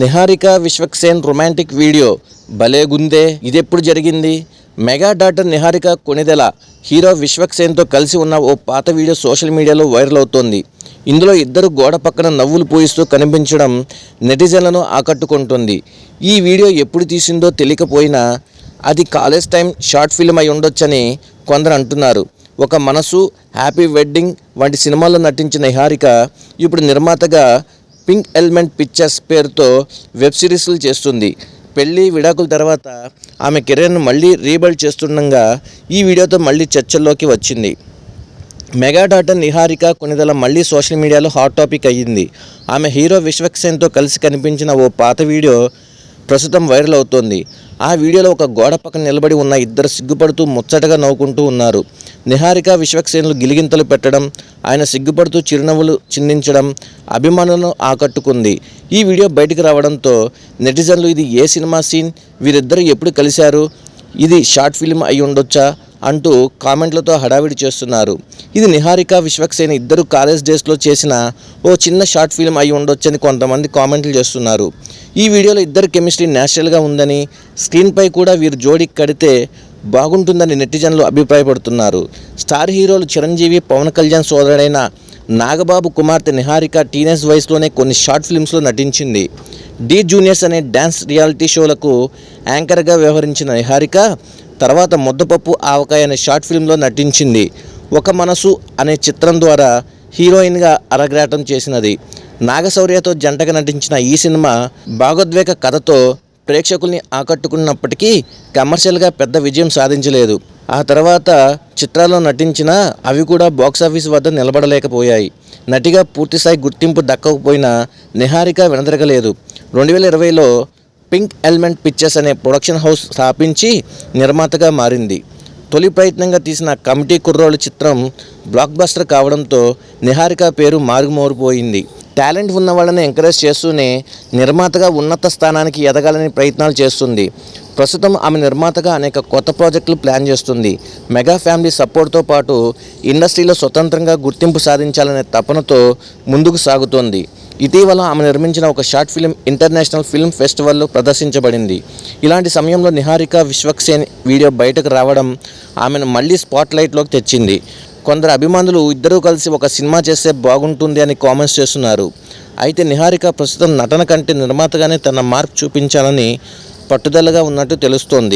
Niharika Vishwaksen romantic video భలేగుందే ఇదెప్పుడు జరిగింది? Mega daughter Niharika Konidela hero విశ్వక్సేన్తో కలిసి ఉన్న ఓ పాత వీడియో సోషల్ మీడియాలో వైరల్ అవుతోంది. ఇందులో ఇద్దరు గోడ పక్కన నవ్వులు పూయిస్తూ కనిపించడం నెటిజన్లను ఆకట్టుకుంటుంది. ఈ వీడియో ఎప్పుడు తీసిందో తెలియకపోయినా అది కాలేజ్ టైం షార్ట్ ఫిల్మ్ అయి ఉండొచ్చని కొందరు అంటున్నారు. ఒక మనసు హ్యాపీ వెడ్డింగ్ వంటి సినిమాల్లో నటించిన నిహారిక ఇప్పుడు నిర్మాతగా పింక్ ఎలిమెంట్ పిక్చర్స్ పేరుతో వెబ్ సిరీస్లు చేస్తుంది. పెళ్ళి విడాకుల తర్వాత ఆమె కెరీర్ను మళ్ళీ రీబిల్డ్ చేస్తుండగా ఈ వీడియోతో మళ్ళీ చర్చల్లోకి వచ్చింది. మెగా డాటర్ నిహారిక కొనిదల మళ్ళీ సోషల్ మీడియాలో హాట్ టాపిక్ అయ్యింది. ఆమె హీరో విశ్వక్సేన్తో కలిసి కనిపించిన ఓ పాత వీడియో ప్రస్తుతం వైరల్ అవుతోంది. ఆ వీడియోలో ఒక గోడ పక్కన నిలబడి ఉన్న ఇద్దరు సిగ్గుపడుతూ ముచ్చటగా నవ్వుకుంటూ ఉన్నారు. నిహారిక విశ్వక్సేన్లు గిలిగింతలు పెట్టడం ఆయన సిగ్గుపడుతూ చిరునవ్వులు చిందించడం అభిమానులను ఆకట్టుకుంది. ఈ వీడియో బయటికి రావడంతో నెటిజన్లు ఇది ఏ సినిమా సీన్? వీరిద్దరు ఎప్పుడు కలిశారు? ఇది షార్ట్ ఫిల్మ్ అయి ఉండొచ్చా? అంటూ కామెంట్లతో హడావిడి చేస్తున్నారు. ఇది నిహారిక విశ్వక్సేన్ ఇద్దరు కాలేజ్ డేస్లో చేసిన ఓ చిన్న షార్ట్ ఫిల్మ్ అయి ఉండొచ్చని కొంతమంది కామెంట్లు చేస్తున్నారు. ఈ వీడియోలో ఇద్దరు కెమిస్ట్రీ న్యాచురల్గా ఉందని స్క్రీన్పై కూడా వీరు జోడి కడితే బాగుంటుందని నెటిజన్లు అభిప్రాయపడుతున్నారు. స్టార్ హీరోలు చిరంజీవి పవన్ కళ్యాణ్ సోదరుడైన నాగబాబు కుమార్తె నిహారిక టీనేజ్ వయసులోనే కొన్ని షార్ట్ ఫిల్మ్స్లో నటించింది. డి జూనియర్స్ అనే డ్యాన్స్ రియాలిటీ షోలకు యాంకర్గా వ్యవహరించిన నిహారిక తర్వాత ముద్దపప్పు ఆవకాయ అనే షార్ట్ ఫిల్మ్లో నటించింది. ఒక మనసు అనే చిత్రం ద్వారా హీరోయిన్గా అరగ్రాటం చేసినది. నాగశౌర్యతో జంటగా నటించిన ఈ సినిమా భాగోద్వేగ కథతో ప్రేక్షకుల్ని ఆకట్టుకున్నప్పటికీ కమర్షియల్గా పెద్ద విజయం సాధించలేదు. ఆ తర్వాత చిత్రాల్లో నటించిన అవి కూడా బాక్సాఫీస్ వద్ద నిలబడలేకపోయాయి. నటిగా పూర్తిస్థాయి గుర్తింపు దక్కకపోయినా నిహారిక వెనదరగలేదు. రెండు వేల ఇరవైలో పింక్ ఎలిమెంట్ పిక్చర్స్ అనే ప్రొడక్షన్ హౌస్ స్థాపించి నిర్మాతగా మారింది. తొలి ప్రయత్నంగా తీసిన కమిటీ కుర్రోళ్ళ చిత్రం బ్లాక్ బస్టర్ కావడంతో నిహారిక పేరు మారుమోరిపోయింది. టాలెంట్ ఉన్న వాళ్ళని ఎంకరేజ్ చేస్తూనే నిర్మాతగా ఉన్నత స్థానానికి ఎదగాలని ప్రయత్నాలు చేస్తుంది. ప్రస్తుతం ఆమె నిర్మాతగా అనేక కొత్త ప్రాజెక్టులు ప్లాన్ చేస్తుంది. మెగా ఫ్యామిలీ సపోర్ట్తో పాటు ఇండస్ట్రీలో స్వతంత్రంగా గుర్తింపు సాధించాలనే తపనతో ముందుకు సాగుతోంది. ఇటీవల ఆమె నిర్మించిన ఒక షార్ట్ ఫిల్మ్ ఇంటర్నేషనల్ ఫిల్మ్ ఫెస్టివల్లో ప్రదర్శించబడింది. ఇలాంటి సమయంలో నిహారిక విశ్వక్సేన్ వీడియో బయటకు రావడం ఆమెను మళ్ళీ స్పాట్ లైట్లోకి తెచ్చింది. కొందరు అభిమానులు ఇద్దరూ కలిసి ఒక సినిమా చేస్తే బాగుంటుంది అని కామెంట్స్ చేస్తున్నారు. అయితే నిహారిక ప్రస్తుతం నటన కంటే నిర్మాతగానే తన మార్క్ చూపించాలని పట్టుదలగా ఉన్నట్టు తెలుస్తోంది.